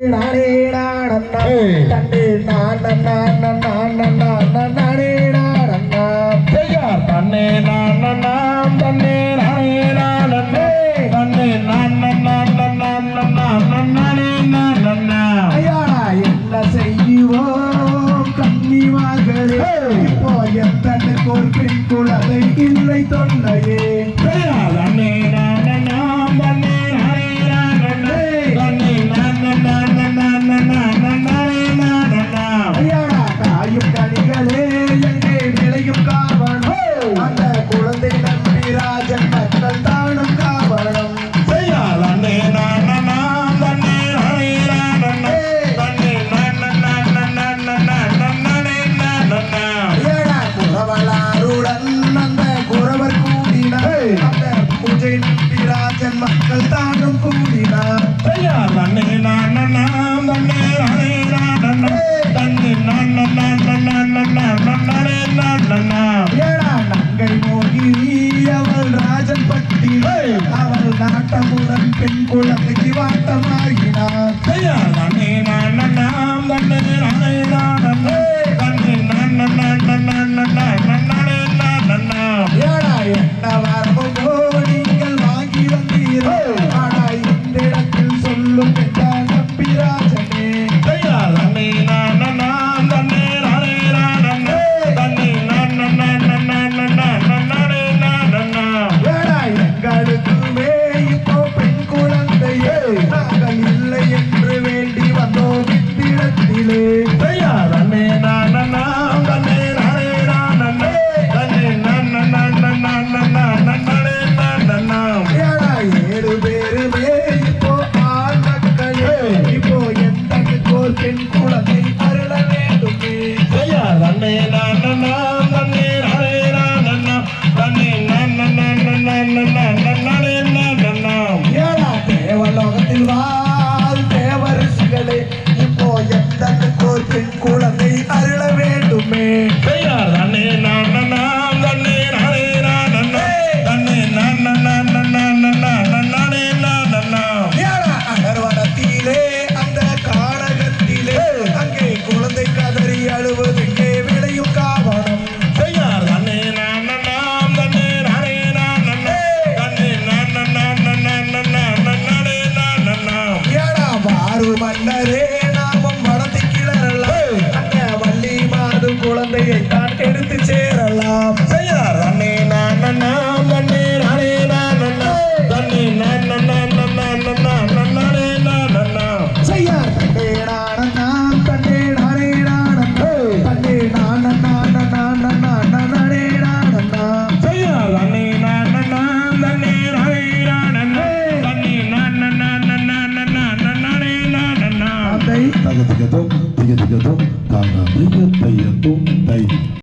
நானே நானன்னா தண்டே நான் நான் நான் நான் நான் நான் நானே நானன்னா பெயார் இப்போ என் தன்னுக்கு குழந்தை இல்லை தொல்லையே. பெயார் மக்கள் தாகம் கூடினார் நங்கை மோகிரி அவள் ராஜன் பட்டி. அவள் நாட்டமுடன் பெண் குழந்தைக்கு வாட்டமாகினார் நன்னே நான் நன்னா நன்னே நானே நான் சொல்லும். மாறு மன்னரே நாமும் வளர்ந்து கிளறலாம். அந்த வள்ளி மாடு குழந்தையை தான் எடுத்து சேரலாம். செய்யார் அண்ணே நான். தை நகத்துக்கு தும் திகத்துக்கு தும் தாங்க தைய தைய தும் தை